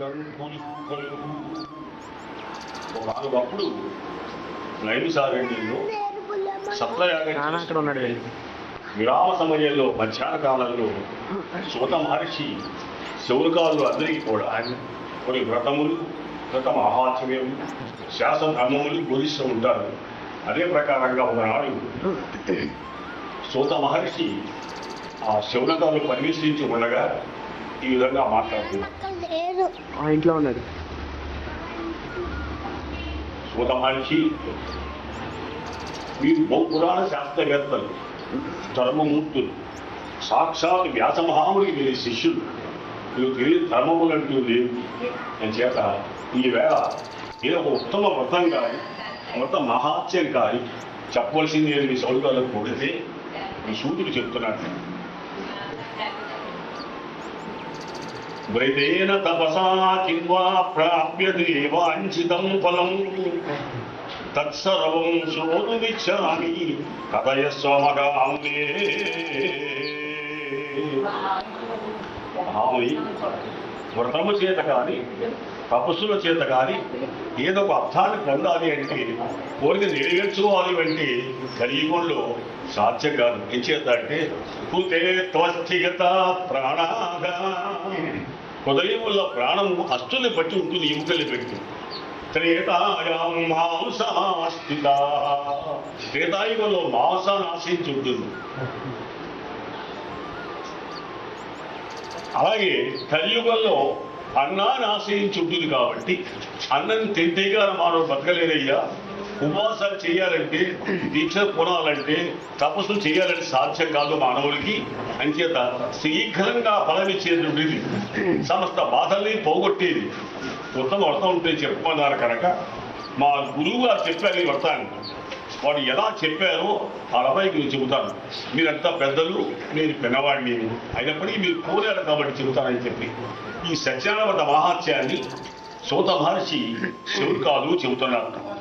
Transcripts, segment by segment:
కరుణులు ఒకనొకప్పుడు నైమిసారణ్యంలో సప్తయాగం ఉన్నాడు విరామ సమయంలో మధ్యాహ్న కాలంలో సూత మహర్షి శౌనకాలు అందరికీ కూడా కొన్ని వ్రతములు వ్రత మహాత్మ్యములు శాసన ధర్మములు బోధిస్తూ ఉంటారు. అదే ప్రకారంగా ఒకనాడు సూత మహర్షి ఆ శౌనకాలు పరివేశించి ఉండగా ఈ విధంగా మాట్లాడుతున్నారు ఆ ఇంట్లో ఉన్నాడు సూత మహర్షి మీరు బహుపురాణ శాస్త్రవేత్తలు ధర్మమూర్తులు సాక్షాత్ వ్యాస మహాముడికి మీరు శిష్యులు మీరు తెలియని ధర్మములంటూ లేవు. అని చేత ఈవేళ ఇది ఏదో ఒక ఉత్తమ వ్రతం కానీ వ్రత మహాత్యం కానీ చెప్పవలసింది అని మీ సౌకర్యాలకు కొడితే మీ సూర్యుడు చెప్తున్నాడు. వ్రతేన తపసా కింవా ప్రాప్యతే వాంఛితం ఫలం. తత్సర్వం శోధుమిచ్చామి కథయ స్వమగాంగే మహాముని వ్రతము చేత కానీ తపస్సుల చేత కానీ ఏదో ఒక అర్థాన్ని పొందాలి అంటే కోరిక నెరవేర్చుకోవాలి అంటే కలియుగంలో సాధ్యం కాదు. ఏం చేత అంటే కుతే త్వస్థిగత ప్రాణాగా. హృదయంలో ప్రాణము అస్తుని బట్టి ఉంటుంది ఎముకల్ని పెట్టి. త్రేతాయాం మాంసాస్థిత త్రేతాయుగంలో మాంసాన్ని ఆశించి ఉంటుంది అలాగే కలియుగంలో అన్నాన్ని ఆశ్రయించి ఉంటుంది కాబట్టి అన్నం తింటేగా మానవుడు బతకలేదయ్యా. ఉపవాసాలు చేయాలంటే దీక్ష కొనాలంటే తపస్సు చేయాలంటే సాధ్యం కాదు మానవుడికి. అంచేత శీఘ్రంగా ఉండేది. సమస్త బాధల్ని పోగొట్టేది. ఉత్తమ వ్రతం ఉంటే చెప్పమన్నారు కనుక మా గురువు గారు చెప్పారు ఈ వ్రతాన్ని. వాడు ఎలా చెప్పారో అలాపైకి నేను చెబుతాను. మీరంతా పెద్దలు నేను పిన్నవాడిని. అయినప్పటికీ మీరు కోరారు కాబట్టి చెబుతానని చెప్పి. ఈ సత్యానవత మహాత్యాన్ని సూత మహర్షి శివుకాలు చెబుతున్నారు.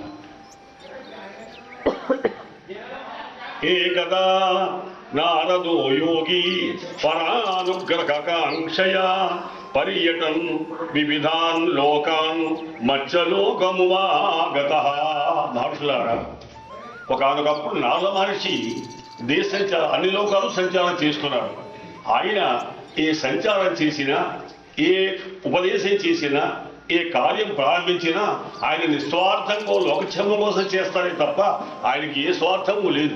ఏకదా నారదో యోగి పరానుగ్రహకాంక్షయా పర్యటన్ వివిధాన్ లోకాన్ మత్స్యలోకమువాగత మహర్షులారా ఒకనొకప్పుడు నారద మహర్షి దేశ సంచార అన్ని లోకాలు సంచారం చేస్తున్నారు. ఆయన ఏ సంచారం చేసినా ఏ ఉపదేశం చేసినా ఏ కార్యం ప్రారంభించినా ఆయన నిస్వార్థంగా లోకక్షేమం కోసం చేస్తారే తప్ప ఆయనకి ఏ స్వార్థము లేదు.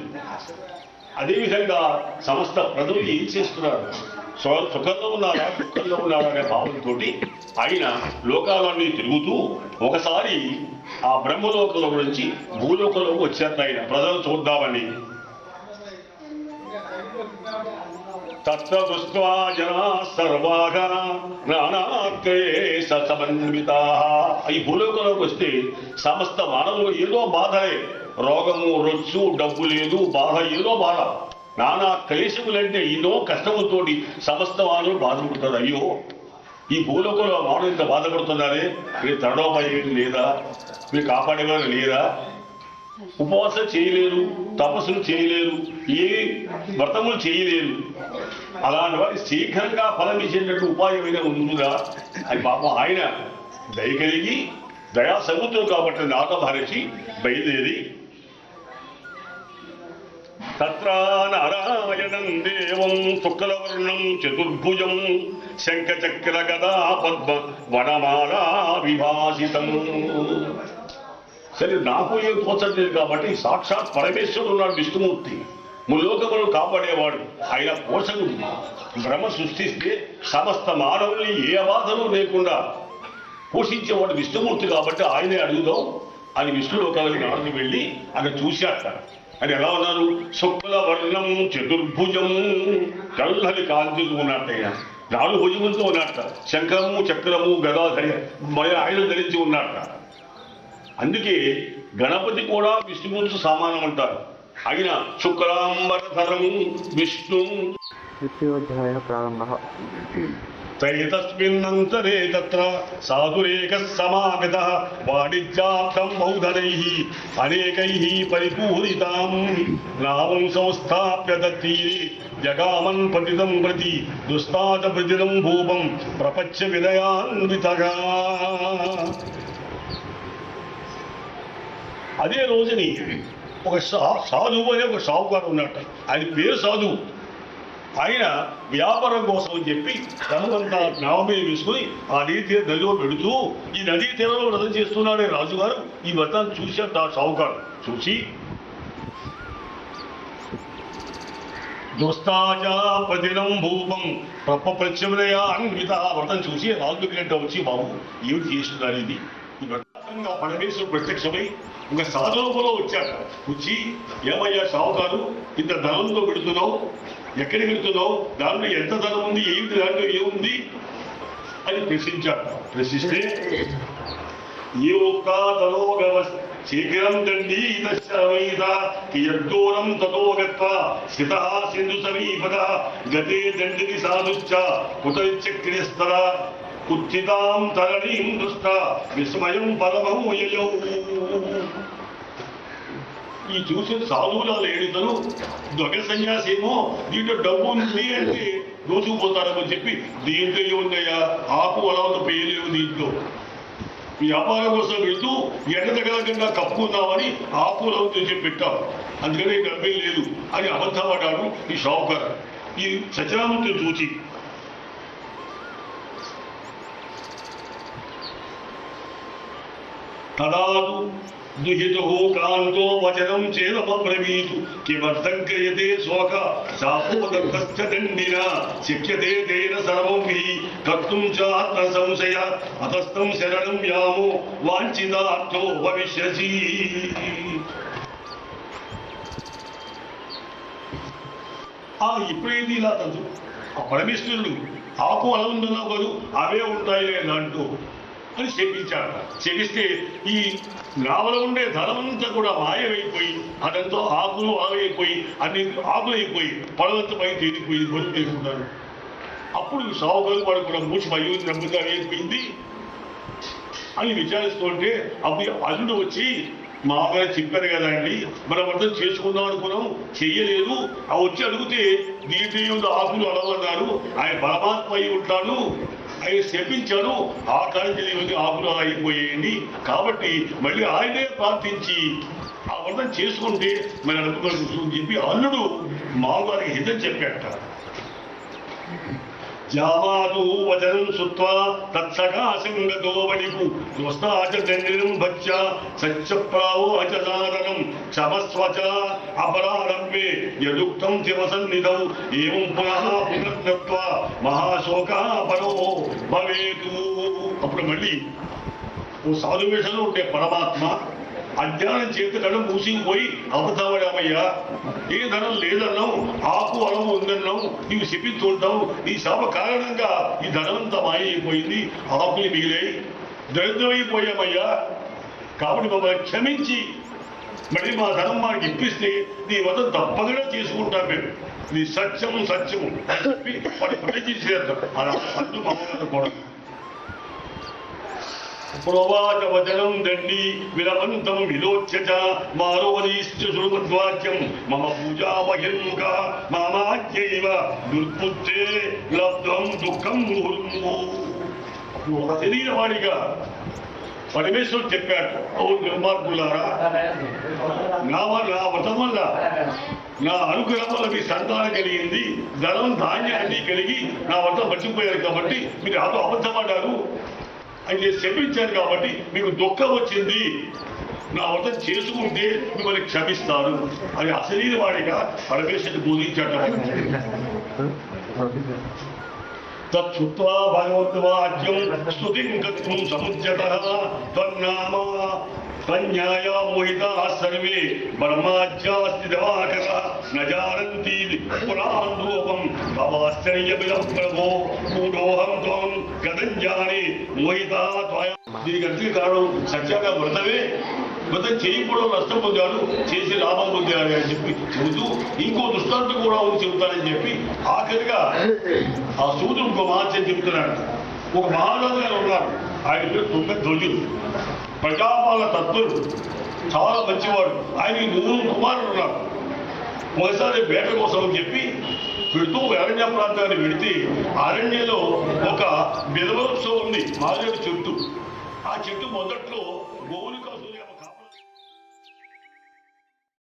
అదేవిధంగా సమస్త ప్రజలు ఏం చేస్తున్నారు? సుఖంలో ఉన్నారా దుఃఖంలో ఉన్నారా అనే భావంతో ఆయన లోకాలన్నీ తిరుగుతూ ఒకసారి ఆ బ్రహ్మలోకంలో నుంచి భూలోకంలోకి వచ్చారు ఆయన. ప్రజలు చూద్దామని. తత్ర దృష్ట్వా జనా సర్వాగా నానాక్లేశ సమన్వితా. ఈ భూలోకంలోకి వస్తే సమస్త మానవులు ఏదో బాధలే. రోగము రొచ్చు డబ్బు లేదు బాధ ఏదో బాధ. నానా క్లేశములంటే ఎన్నో కష్టముతో సమస్త మానవులు బాధపడుతారు అయ్యో ఈ భూలోకంలో మానవులు ఇంత బాధపడుతున్నారే? మీరు తడవమయ్యేది లేదా? మీరు కాపాడేవారు లేదా? ఉపవాసం చేయలేరు తపస్సులు చేయలేరు ఏ వ్రతములు చేయలేరు. అలాంటి వారి శీఘ్రంగా ఫలం ఇచ్చేటట్టు ఉపాయమైన ఉందిగా అది పాపం ఆయన దయ కలిగి దయా సముద్రం కాబట్టి నాగ మహర్షి బయలుదేరి తత్ర నారాయణం దేవం శుక్లవర్ణం చతుర్భుజం శంఖచక్ర గదా పద్మ వనమాలా విభాసితం. సరే నాకు ఏం తోచట్లేదు కాబట్టి సాక్షాత్ పరమేశ్వరుడు ఉన్నాడు విష్ణుమూర్తి. ముల్లోకములను కాపాడేవాడు. ఆయన పోషకుడు. భ్రమ సృష్టిస్తే సమస్త మానవుల్ని ఏ అబాధలు లేకుండా పోషించేవాడు విష్ణుమూర్తి కాబట్టి ఆయనే అడుగుదాం అని విష్ణులోకాలకు నాడు వెళ్ళి అక్కడ చూశాట అది ఎలా ఉన్నారు? శుక్ల వర్ణం చతుర్భుజం కళ్ళని కాంతితో ఉన్నట్ట నాలుగు భుజములతో ఉన్నట్ట శంఖము చక్రము గదా ఆయన ధరించి ఉన్నట్ట అందుకే గణపతి కూడా విష్ణుమూర్తి సమానం అంటారు. ఆయన శుక్రాంబరధరం విష్ణు. ద్వితీయోధ్యాయ ప్రారంభ. తైతస్మిన్నంతరే తత్ర సాధురేక సమాగత వాణిజ్యార్థం బౌధనై అనేకై పరిపూరితాం. నామం సంస్థాప్య దత్తీరే జగామన్ పతితం ప్రతి దుస్తాత ప్రతిదం భూపం ప్రపంచ వినయాన్వితగా. అదే రోజుని ఒక సా- సాధువు అనే ఒక సావుకారు ఉన్నట్ట ఆయన పేరు సాధువు. ఆయన వ్యాపారం కోసం అని చెప్పి ధనమంతా నామే వేసుకుని ఆ నదీ తీర నదిలో పెడుతూ ఈ నదీ తీరంలో వ్రతం చేస్తున్నాడే రాజుగారు. ఈ వ్రతాన్ని చూశాడు ఆ సావుకారు చూసి దుస్తాచాపదినం భూపం ప్రప్ప అన్విత ఆ వ్రతం చూసి రాజు దగ్గర వచ్చి బాబు ఏమిటి చేస్తున్నారు ఇది? ఈ వ్రతంగా పరమేశ్వరుడు ప్రత్యక్షమై ఇంకా సాధనలో వచ్చాక వచ్చి ఏమయ్యా సావుకారు ఇంత ధనంతో పెడుతున్నావు? ఎక్కడికి వెళ్తున్నావు? దాంట్లో ఎంత ధనం ఉంది? ఏమిటి? దాంట్లో ఏముంది? అని ప్రశ్నించాడు. ప్రశ్నిస్తే ఈ ఒక్క తలోగవ శీఘ్రం దండి ఇతశ్రమీత యద్దూరం తతో గత్వ స్థిత సింధు సమీపద గతే దండిని సాధుశ్చ కుతచక్రియస్తర ఉత్థితాం తరణీం దృష్ట విస్మయం పరమం యయౌ ఈ చూసిన సాధువుల లేడితను దొంగ సన్యాసి ఏమో దీంట్లో డబ్బు ఉంది అంటే దోచుకుపోతారని చెప్పి దీంట్లో ఏముందయ్యా ఆకు అలా ఉన్న పేర్లేవు దీంట్లో? వ్యాపారం కోసం వెళ్తూ ఎండ తగలకుండా కప్పుకుందామని ఆకులో తెచ్చి పెట్టాం అందుకని డబ్బే లేదు అని అబద్ధపడ్డాడు ఈ షావుకర్. ఈ సత్యనామూర్తిని చూచి తదాదు దుహితు కాంతో వచనం చేదమబ్రవీతు కిమర్థం క్రియతే శోక శాపోదండిన శక్యతే తేన సర్వం హి కర్తుం చ సంశయ అతస్థం శరణం యామో వాంఛితార్థో భవిష్యసి. ఆ ఇప్పుడేది ఇలా తదు ఆ పరమేశ్వరుడు ఆకు అలా ఉందన్నావు అవే ఉంటాయిలే అంటూ అని శపించాడు శపిస్తే ఈ నావలో ఉండే ధనమంతా కూడా మాయమైపోయి అదంతా ఆకులు ఆవైపోయి అన్ని ఆకులు అయిపోయి పైన తేలిపోయి బరువు చేసుకున్నాడు అప్పుడు ఈ సావుకారు వాడు కూడా మూసి అయ్యో నమ్ముతా అయిపోయింది అని విచారిస్తుంటే అప్పుడు అల్లుడు వచ్చి మా గారు చెప్పారు కదా అండి మనం అర్థం చేసుకుందాం అనుకున్నాం చెయ్యలేదు. ఆ వచ్చి అడిగితే దీంట్లో ఆకులు అడవన్నారు ఆయన పరమాత్మ అయి ఉంటాడు. ఆయన శపించాను ఆ కాలం ఇవన్నీ ఆకులు అయిపోయాయండి కాబట్టి మళ్ళీ ఆయనే ప్రార్థించి ఆ వ్రతం చేసుకుంటే మరి అనుకోవచ్చు అని చెప్పి అల్లుడు మామగారికి హితం చెప్పాట జామాదు వచనం శుత్వా తత్సకాశంగతో వణికు. దుస్తాచ దండినం సత్యప్రావో అచసాదనం క్షమస్వచ అపరారమ్యే యదుక్తం శివసన్నిధౌ ఏం పునః పునర్నత్వ మహాశోకా పరో భవేతు. అప్పుడు మళ్ళీ ఓ సాధు వేషంలో ఉండే పరమాత్మ అజ్ఞానం చేతి కళ్ళు మూసిపోయి అబద్ధమయ్యా ఏ ధనం లేదన్నావు ఆకు అలము ఉందన్నావు నీవు శపిస్తుంటావు నీ శాప కారణంగా ఈ ధనమంతా మాయైపోయింది ఆకులు మిగిలాయి దరిద్రమైపోయామయ్యా. కాబట్టి మమ్మల్ని క్షమించి మళ్ళీ మా ధనం మాకు ఇప్పిస్తే నీ వద్ద తప్పకుండా చేసుకుంటాం మేము. నీ సత్యము సత్యము. అని చెప్పి ప్రతి చేద్దాం అలా అంటూ మమ్మల్ని కూడా ప్రోవాచ వచనం దండి విలవంతం విలోచ్య చ మారోదీశ్చ మమ పూజా బహిర్ముఖ మామాజ్యైవ దుర్పుత్రే లబ్ధం దుఃఖం ముహుర్ము ఒక శరీరవాడిగా పరమేశ్వరుడు చెప్పాడు అవును దుర్మార్గులారా నా వల్ల నా వ్రతం వల్ల నా అనుగ్రహం వల్ల మీ సంతానం కలిగింది ధనం ధాన్యాన్ని కలిగి నా వ్రతం మర్చిపోయారు కాబట్టి మీరు అదో అబద్ధమన్నారు అని నేను శపించాను కాబట్టి మీకు దుఃఖం వచ్చింది. నా వ్రతం చేసుకుంటే మిమ్మల్ని క్షమిస్తాను. అది అసలీని వాడిగా పరమేశ్వరుడు బోధించాడు తచ్చుత్వా భగవద్వాక్యం స్తుతిం కర్తుం సముద్యత త్వన్నామ త్వన్యాయ మోహితా సర్వే బ్రహ్మాజ్యాస్తి దివాకర న పురాన్ రూపం భవాశ్చర్యమిదం ప్రభో మూఢోహం త్వం గతం మోహితా త్వయా దీనికి అంతే కారణం నష్టం పొందాడు. చేసి లాభం పొందాడు అని చెప్పి చెబుతూ ఇంకో దృష్టాంతం కూడా ఉంది చెబుతానని చెప్పి ఆఖరిగా ఆ సూదుడు ఇంకో మహాత్యం చెబుతున్నాడు. ఒక మహారాజు గారు ఉన్నారు. ఆయన పేరు తుంగ ధ్వజుడు ప్రజాపాలన తత్వుడు చాలా మంచివాడు. ఆయన నూరు కుమారుడు ఉన్నారు. ఒకసారి వేట కోసం అని చెప్పి పెడుతూ అరణ్య ప్రాంతాన్ని పెడితే అరణ్యలో ఒక బిలవృక్షం ఉంది. మారేడు చెట్టు. ఆ చెట్టు మొదట్లో